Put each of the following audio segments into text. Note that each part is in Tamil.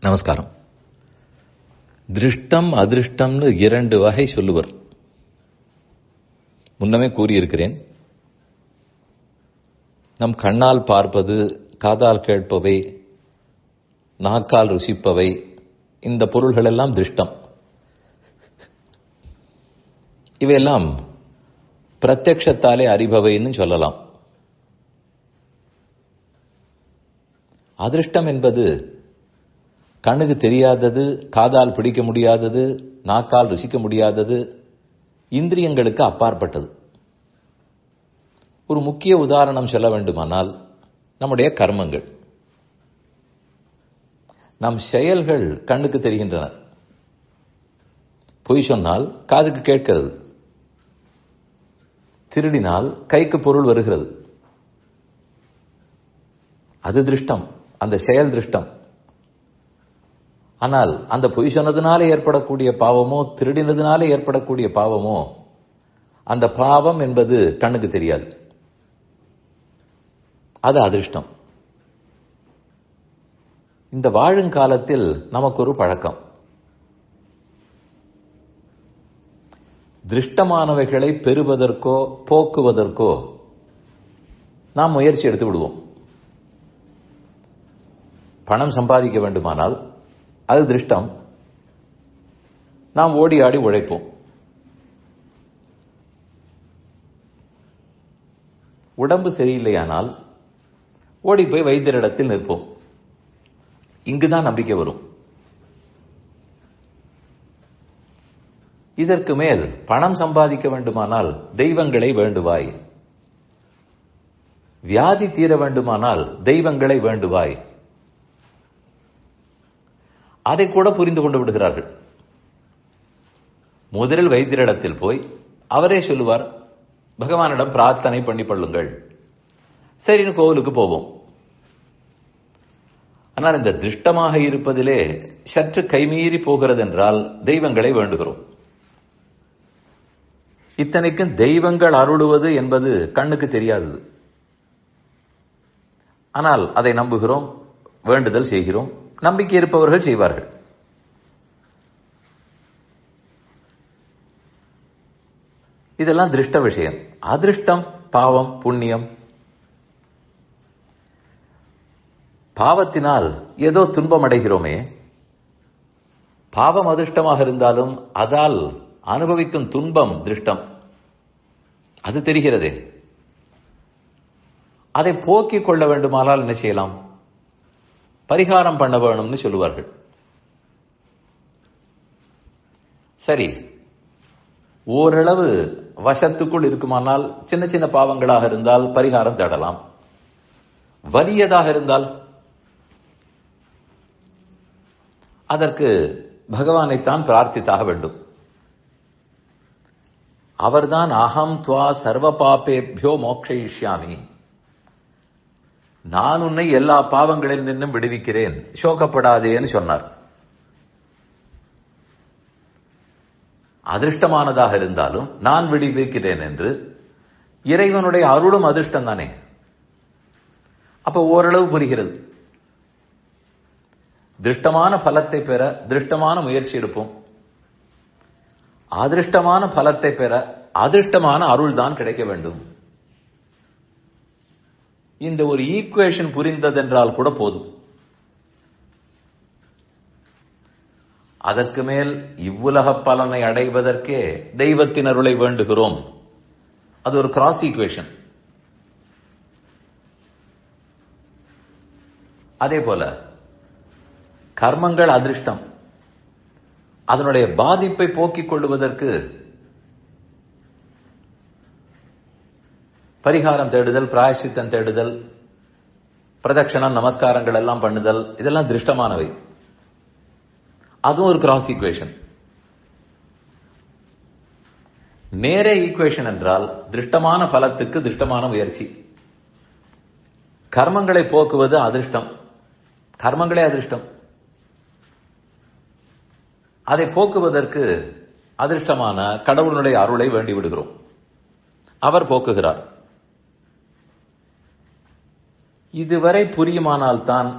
நமஸ்காரம். திருஷ்டம் அதிருஷ்டம்னு இரண்டு வகை சொல்லுவர். முன்னமே கூறியிருக்கிறேன். நம் கண்ணால் பார்ப்பது காதால் கேட்பவை நாக்கால் ருசிப்பவை இந்த பொருள்கள் எல்லாம் திருஷ்டம். இவையெல்லாம் பிரத்யக்ஷத்தாலே அறிபவைன்னு சொல்லலாம். அதிருஷ்டம் என்பது கண்ணுக்கு தெரியாதது காதால் பிடிக்க முடியாதது நாக்கால் ருசிக்க முடியாதது இந்திரியங்களுக்கு அப்பாற்பட்டது. ஒரு முக்கிய உதாரணம் சொல்ல வேண்டுமானால் நம்முடைய கர்மங்கள். நம் செயல்கள் கண்ணுக்கு தெரிகின்றன. பொய் சொன்னால் காதுக்கு கேட்கிறது. திருடினால் கைக்கு பொருள் வருகிறது. அது திருஷ்டம் அந்த செயல் திருஷ்டம். ஆனால் அந்த பொய் சொன்னதுனால ஏற்படக்கூடிய பாவமோ திருடினதுனால ஏற்படக்கூடிய பாவமோ அந்த பாவம் என்பது கண்ணுக்கு தெரியாது. அது அதிர்ஷ்டம். இந்த வாழுங்காலத்தில் நமக்கு ஒரு பழக்கம். திருஷ்டமானவைகளை பெறுவதற்கோ போக்குவதற்கோ நாம் முயற்சி எடுத்து விடுவோம். பணம் சம்பாதிக்க வேண்டுமானால் அது திருஷ்டம். நாம் ஓடி ஆடி உழைப்போம். உடம்பு சரியில்லையானால் ஓடி போய் வைத்தியரிடத்தில் நிற்போம். இங்குதான் நம்பிக்கை வரும். இதற்கு மேல் பணம் சம்பாதிக்க வேண்டுமானால் தெய்வங்களை வேண்டுவாய். வியாதி தீர வேண்டுமானால் தெய்வங்களை வேண்டுவாய். அதை கூட புரிந்து கொண்டு விடுகிறார்கள். முதலில் வைத்தியரிடத்தில் போய் அவரே சொல்லுவார் பகவானிடம் பிரார்த்தனை பண்ணி கொள்ளுங்கள். சரின்னு கோவிலுக்கு போவோம். ஆனால் இந்த திருஷ்டமாக இருப்பதிலே சற்று கைமீறி போகிறது என்றால் தெய்வங்களை வேண்டுகிறோம். இத்தனைக்கும் தெய்வங்கள் அருளுவது என்பது கண்ணுக்கு தெரியாதது. ஆனால் அதை நம்புகிறோம் வேண்டுதல் செய்கிறோம். நம்பிக்கை இருப்பவர்கள் செய்வார்கள். இதெல்லாம் திருஷ்ட விஷயம். அதிருஷ்டம் பாவம் புண்ணியம். பாவத்தினால் ஏதோ துன்பம் அடைகிறோமே. பாவம் அதிர்ஷ்டமாக இருந்தாலும் அதால் அனுபவிக்கும் துன்பம் திருஷ்டம். அது தெரிகிறது. அதை போக்கிக் கொள்ள வேண்டுமானால் என்ன செய்யலாம்? பரிகாரம் பண்ண வேணும்னு சொல்லுவார்கள். சரி. ஓரளவு வசத்துக்குள் இருக்குமானால் சின்ன சின்ன பாவங்களாக இருந்தால் பரிகாரம் தேடலாம். வலியதாக இருந்தால் அதற்கு பகவானைத்தான் பிரார்த்தித்தாக வேண்டும். அவர்தான் அகம் துவா சர்வ பாப்பேபியோ மோக்ஷயிஷ்யாமி. நான் உன்னை எல்லா பாவங்களில் நின்றும் விடுவிக்கிறேன். சோகப்படாதேன்னு சொன்னார். அதிர்ஷ்டமானதாக இருந்தாலும் நான் விடுவிக்கிறேன் என்று இறைவனுடைய அருளும் அதிர்ஷ்டம் தானே அப்ப ஓரளவு புரிகிறது. திருஷ்டமான பலத்தை பெற திருஷ்டமான முயற்சி எடுப்போம். அதிருஷ்டமான பலத்தை பெற அதிர்ஷ்டமான அருள் தான் கிடைக்க வேண்டும். இந்த ஒரு ஈக்குவேஷன் புரிந்ததென்றால் கூட போதும். அதற்கு மேல் இவ்வுலக பலனை அடைவதற்கே தெய்வத்தின் அருளை வேண்டுகிறோம். அது ஒரு கிராஸ் ஈக்குவேஷன் அதே போல கர்மங்கள் அதிர்ஷ்டம். அதனுடைய பாதிப்பை போக்கிக் கொள்வதற்கு பரிகாரம் தேடுதல் பிராயசித்தம் தேடுதல் பிரதட்சணம் நமஸ்காரங்கள் எல்லாம் பண்ணுதல் இதெல்லாம் திருஷ்டமானவை. அதுவும் ஒரு கிராஸ் ஈக்குவேஷன் நேரே ஈக்குவேஷன் என்றால் திருஷ்டமான பலத்துக்கு திருஷ்டமான முயற்சி. கர்மங்களை போக்குவது அதிர்ஷ்டம். கர்மங்களே அதிர்ஷ்டம். அதை போக்குவதற்கு அதிர்ஷ்டமான கடவுளுடைய அருளை வேண்டி விடுகிறோம் அவர் போக்குகிறார். இதுவரை புரியுமானால் தான்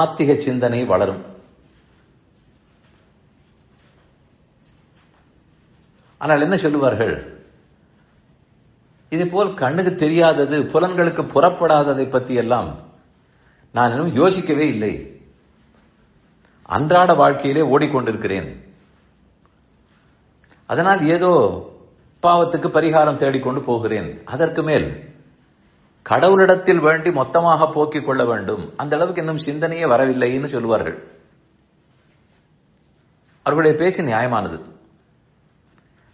ஆத்திக சிந்தனை வளரும். ஆனால் என்ன சொல்லுவார்கள்? இதே போல் கண்ணுக்கு தெரியாதது புலன்களுக்கு புறப்படாததை பற்றி எல்லாம் நான் இன்னும் யோசிக்கவே இல்லை. அன்றாட வாழ்க்கையிலே ஓடிக்கொண்டிருக்கிறேன். அதனால் ஏதோ பாவத்துக்கு பரிகாரம் தேடிக்கொண்டு போகிறேன். அதற்கு மேல் கடவுளிடத்தில் வேண்டி மொத்தமாக போக்கிக் கொள்ள வேண்டும். அந்த அளவுக்கு இன்னும் சிந்தனையே வரவில்லைன்னு சொல்லுவார்கள் அவர்களுடைய பேச்சு நியாயமானது.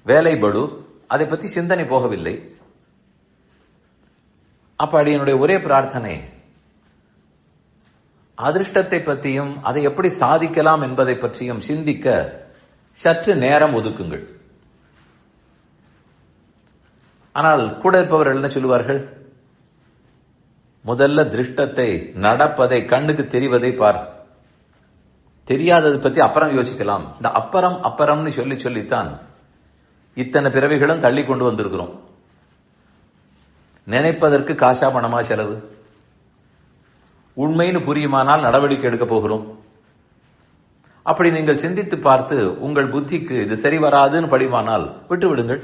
வேலை படு அதை பற்றி சிந்தனை போகவில்லை. அப்ப என்னுடைய ஒரே பிரார்த்தனை அதிர்ஷ்டத்தை பற்றியும் அதை எப்படி சாதிக்கலாம் என்பதை பற்றியும் சிந்திக்க சற்று நேரம் ஒதுக்குங்கள். ஆனால் கூட இருப்பவர்கள் என்ன சொல்லுவார்கள்? முதல்ல திருஷ்டத்தை நடப்பதை கண்ணுக்கு தெரிவதை பார். தெரியாததை பத்தி அப்புறம் யோசிக்கலாம். இந்த அப்புறம் அப்புறம்னு சொல்லி சொல்லித்தான் இத்தனை பிறவிகளும் தள்ளி கொண்டு வந்திருக்கிறோம். நினைப்பதற்கு காசா பணமா செலவு? உண்மைன்னு புரியுமானால் நடவடிக்கை எடுக்க போகிறோம். அப்படி நீங்கள் சிந்தித்து பார்த்து உங்கள் புத்திக்கு இது சரி வராதுன்னு படிமானால் விட்டு விடுங்கள்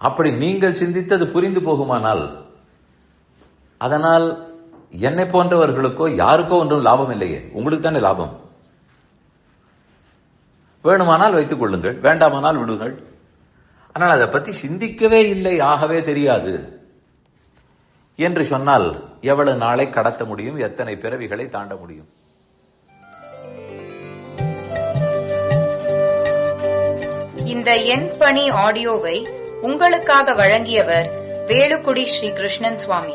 அப்படி நீங்கள் சிந்தித்தது புரிந்து போகுமானால் அதனால் என்னை போன்றவர்களுக்கோ யாருக்கோ ஒன்றும் லாபம் இல்லையே. உங்களுக்கு தானே லாபம். வேணுமானால் வைத்துக் கொள்ளுங்கள் வேண்டாமானால் விடுங்கள். ஆனால் அதை பத்தி சிந்திக்கவே இல்லை ஆகவே தெரியாது. என்று சொன்னால் எவ்வளவு நாளை கடத்த முடியும் எத்தனை பிறவிகளை தாண்ட முடியும்? இந்த எண் பணி ஆடியோவை உங்களுக்காக வழங்கியவர் வேலுக்குடி ஸ்ரீ கிருஷ்ணன் சுவாமி.